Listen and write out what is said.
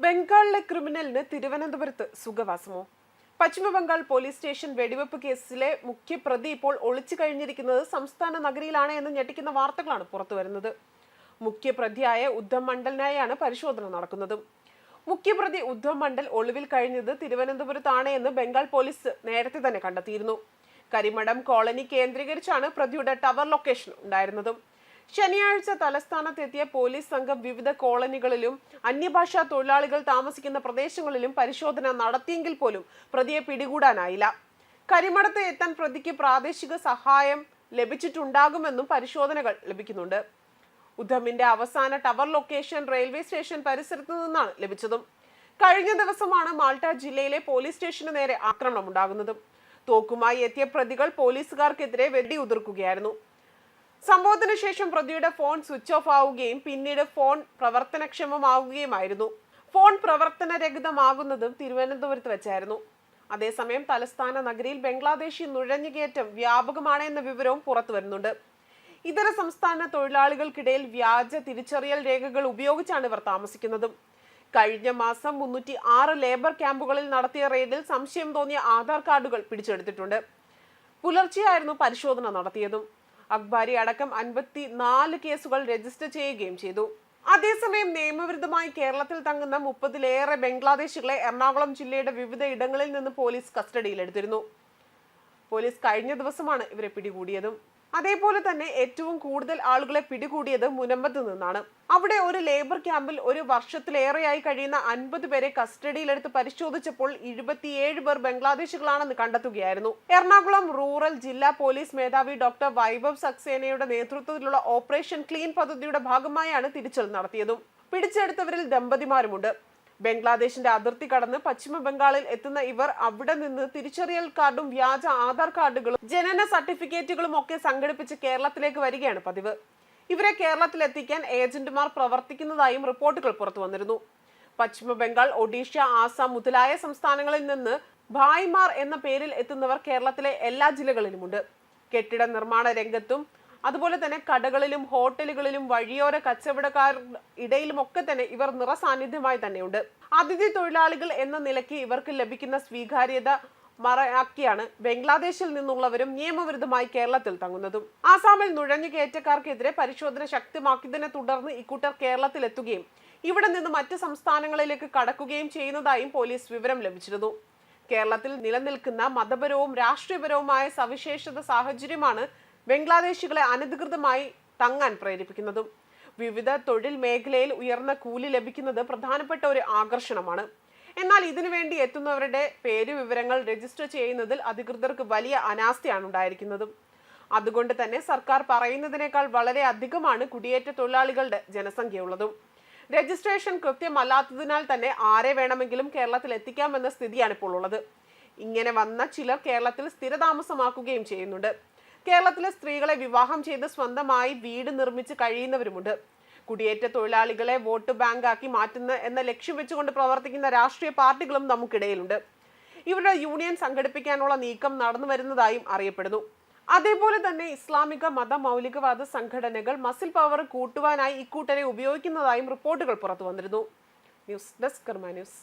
ബംഗാളിലെ ക്രിമിനലിന് തിരുവനന്തപുരത്ത് സുഖവാസമോ? Paschim Bangal police station വെടിവെപ്പ് കേസിലെ മുഖ്യപ്രതി ഇപ്പോൾ ഒളിച്ചു കഴിഞ്ഞിരിക്കുന്നത് സംസ്ഥാന നഗരിയിലാണ് എന്ന് ഞെട്ടിക്കുന്ന വാർത്തകളാണ് പുറത്തുവരുന്നത്. മുഖ്യപ്രതിയായ ഉദ്ധം മണ്ഡലിനായാണ് പരിശോധന നടക്കുന്നത്. മുഖ്യപ്രതി ഉദ്ധം മണ്ഡൽ ഒളിവിൽ കഴിഞ്ഞത് തിരുവനന്തപുരത്താണ് എന്ന് ബംഗാൾ പോലീസ് നേരത്തെ തന്നെ കണ്ടെത്തിയിരുന്നു. കരിമഠം കോളനി കേന്ദ്രീകരിച്ചാണ് പ്രതിയുടെ ടവർ ലൊക്കേഷൻ ഉണ്ടായിരുന്നതും. ശനിയാഴ്ച തലസ്ഥാനത്തെത്തിയ പോലീസ് സംഘം വിവിധ കോളനികളിലും അന്യഭാഷാ തൊഴിലാളികൾ താമസിക്കുന്ന പ്രദേശങ്ങളിലും പരിശോധന നടത്തിയെങ്കിൽ പോലും പ്രതിയെ പിടികൂടാനായില്ല. കരിമടത്ത് എത്താൻ പ്രതിക്ക് പ്രാദേശിക സഹായം ലഭിച്ചിട്ടുണ്ടാകുമെന്നും പരിശോധനകൾ ലഭിക്കുന്നുണ്ട്. ഉദ്ധമിന്റെ അവസാന ടവർ ലൊക്കേഷൻ റെയിൽവേ സ്റ്റേഷൻ പരിസരത്തു നിന്നാണ് ലഭിച്ചതും. കഴിഞ്ഞ ദിവസമാണ് മാൾട്ട ജില്ലയിലെ പോലീസ് സ്റ്റേഷന് നേരെ ആക്രമണം ഉണ്ടാകുന്നതും തോക്കുമായി എത്തിയ പ്രതികൾ പോലീസുകാർക്കെതിരെ വെടിയുതിർക്കുകയായിരുന്നു. സംഭവത്തിന് ശേഷം പ്രതിയുടെ ഫോൺ സ്വിച്ച് ഓഫ് ആവുകയും പിന്നീട് ഫോൺ പ്രവർത്തനക്ഷമമാവുകയുമായിരുന്നു. ഫോൺ പ്രവർത്തനരഹിതമാകുന്നതും തിരുവനന്തപുരത്ത് വെച്ചായിരുന്നു. അതേസമയം തലസ്ഥാന നഗരിയിൽ ബംഗ്ലാദേശി നുഴഞ്ഞുകയറ്റം വ്യാപകമാണ് എന്ന വിവരവും പുറത്തു വരുന്നുണ്ട്. ഇതര സംസ്ഥാന തൊഴിലാളികൾക്കിടയിൽ വ്യാജ തിരിച്ചറിയൽ രേഖകൾ ഉപയോഗിച്ചാണ് ഇവർ താമസിക്കുന്നതും. കഴിഞ്ഞ മാസം മുന്നൂറ്റി ആറ് ലേബർ ക്യാമ്പുകളിൽ നടത്തിയ റെയ്ഡിൽ സംശയം തോന്നിയ ആധാർ കാർഡുകൾ പിടിച്ചെടുത്തിട്ടുണ്ട്. പുലർച്ചെയായിരുന്നു പരിശോധന നടത്തിയതും. അക്ബാരി അടക്കം അൻപത്തി നാല് കേസുകൾ രജിസ്റ്റർ ചെയ്യുകയും ചെയ്തു. അതേസമയം നിയമവിരുദ്ധമായി കേരളത്തിൽ തങ്ങുന്ന മുപ്പതിലേറെ ബംഗ്ലാദേശികളെ എറണാകുളം ജില്ലയുടെ വിവിധ ഇടങ്ങളിൽ നിന്ന് പോലീസ് കസ്റ്റഡിയിലെടുത്തിരുന്നു. പോലീസ് കഴിഞ്ഞ ദിവസമാണ് ഇവരെ പിടികൂടിയതും. അതേപോലെ തന്നെ ഏറ്റവും കൂടുതൽ ആളുകളെ പിടികൂടിയത് മുനമ്പത്ത് നിന്നാണ്. അവിടെ ഒരു ലേബർ ക്യാമ്പിൽ ഒരു വർഷത്തിലേറെയായി കഴിയുന്ന അൻപത് പേരെ കസ്റ്റഡിയിലെടുത്ത് പരിശോധിച്ചപ്പോൾ ഇരുപത്തിയേഴ് പേർ ബംഗ്ലാദേശികളാണെന്ന് കണ്ടെത്തുകയായിരുന്നു. എറണാകുളം റൂറൽ ജില്ലാ പോലീസ് മേധാവി ഡോക്ടർ വൈഭവ് സക്സേനയുടെ നേതൃത്വത്തിലുള്ള ഓപ്പറേഷൻ ക്ലീൻ പദ്ധതിയുടെ ഭാഗമായാണ് തിരിച്ചൽ നടത്തിയതും. പിടിച്ചെടുത്തവരിൽ ദമ്പതിമാരുമുണ്ട്. ബംഗ്ലാദേശിന്റെ അതിർത്തി കടന്ന് പശ്ചിമ ബംഗാളിൽ എത്തുന്ന ഇവർ അവിടെ നിന്ന് തിരിച്ചറിയൽ കാർഡും വ്യാജ ആധാർ കാർഡുകളും ജനന സർട്ടിഫിക്കറ്റുകളും ഒക്കെ സംഘടിപ്പിച്ച് കേരളത്തിലേക്ക് വരികയാണ് പതിവ്. ഇവരെ കേരളത്തിൽ എത്തിക്കാൻ ഏജന്റുമാർ പ്രവർത്തിക്കുന്നതായും റിപ്പോർട്ടുകൾ പുറത്തു വന്നിരുന്നു. പശ്ചിമ ബംഗാൾ ഒഡീഷ ആസാം മുതലായ സംസ്ഥാനങ്ങളിൽ നിന്ന് ഭായിമാർ എന്ന പേരിൽ എത്തുന്നവർ കേരളത്തിലെ എല്ലാ ജില്ലകളിലുമുണ്ട്. കെട്ടിട നിർമ്മാണ രംഗത്തും അതുപോലെ തന്നെ കടകളിലും ഹോട്ടലുകളിലും വഴിയോര കച്ചവടക്കാർ ഇടയിലും ഒക്കെ തന്നെ ഇവർ നിറസാന്നിധ്യമായി തന്നെയുണ്ട്. അതിഥി തൊഴിലാളികൾ എന്ന നിലയ്ക്ക് ഇവർക്ക് ലഭിക്കുന്ന സ്വീകാര്യത മറയാക്കിയാണ് ബംഗ്ലാദേശിൽ നിന്നുള്ളവരും നിയമവിരുദ്ധമായി കേരളത്തിൽ തങ്ങുന്നതും. ആസാമിൽ നുഴഞ്ഞു കയറ്റക്കാർക്കെതിരെ പരിശോധന ശക്തമാക്കിയതിനെ തുടർന്ന് ഇക്കൂട്ടർ കേരളത്തിലെത്തുകയും ഇവിടെ നിന്ന് മറ്റ് സംസ്ഥാനങ്ങളിലേക്ക് കടക്കുകയും ചെയ്യുന്നതായും പോലീസ് വിവരം ലഭിച്ചിരുന്നു. കേരളത്തിൽ നിലനിൽക്കുന്ന മതപരവും രാഷ്ട്രീയപരവുമായ സവിശേഷത സാഹചര്യമാണ് ബംഗ്ലാദേശികളെ അനധികൃതമായി തങ്ങാൻ പ്രേരിപ്പിക്കുന്നതും വിവിധ തൊഴിൽ മേഖലയിൽ ഉയർന്ന കൂലി ലഭിക്കുന്നത് പ്രധാനപ്പെട്ട ഒരു ആകർഷണമാണ്. എന്നാൽ ഇതിനുവേണ്ടി എത്തുന്നവരുടെ പേര് വിവരങ്ങൾ രജിസ്റ്റർ ചെയ്യുന്നതിൽ അധികൃതർക്ക് വലിയ അനാസ്ഥയാണ് ഉണ്ടായിരിക്കുന്നതും. അതുകൊണ്ട് തന്നെ സർക്കാർ പറയുന്നതിനേക്കാൾ വളരെ അധികമാണ് കുടിയേറ്റ തൊഴിലാളികളുടെ ജനസംഖ്യ ഉള്ളതും രജിസ്ട്രേഷൻ കൃത്യമല്ലാത്തതിനാൽ തന്നെ ആരെ വേണമെങ്കിലും കേരളത്തിൽ എത്തിക്കാമെന്ന സ്ഥിതിയാണ് ഇപ്പോൾ ഉള്ളത്. ഇങ്ങനെ വന്ന ചിലർ കേരളത്തിൽ സ്ഥിരതാമസമാക്കുകയും ചെയ്യുന്നുണ്ട്. കേരളത്തിലെ സ്ത്രീകളെ വിവാഹം ചെയ്ത് സ്വന്തമായി വീട് നിർമ്മിച്ച് കഴിയുന്നവരുമുണ്ട്. കുടിയേറ്റ തൊഴിലാളികളെ വോട്ട് ബാങ്കാക്കി മാറ്റുന്ന എന്ന ലക്ഷ്യം വെച്ചുകൊണ്ട് പ്രവർത്തിക്കുന്ന രാഷ്ട്രീയ പാർട്ടികളും നമുക്കിടയിലുണ്ട്. ഇവരുടെ യൂണിയൻ സംഘടിപ്പിക്കാനുള്ള നീക്കം നടന്നു വരുന്നതായും അറിയപ്പെടുന്നു. അതേപോലെ തന്നെ ഇസ്ലാമിക മത മൗലികവാദ സംഘടനകൾ മസിൽ പവർ കൂട്ടുവാനായി ഇക്കൂട്ടരെ ഉപയോഗിക്കുന്നതായും റിപ്പോർട്ടുകൾ പുറത്തു വന്നിരുന്നു. News desk news.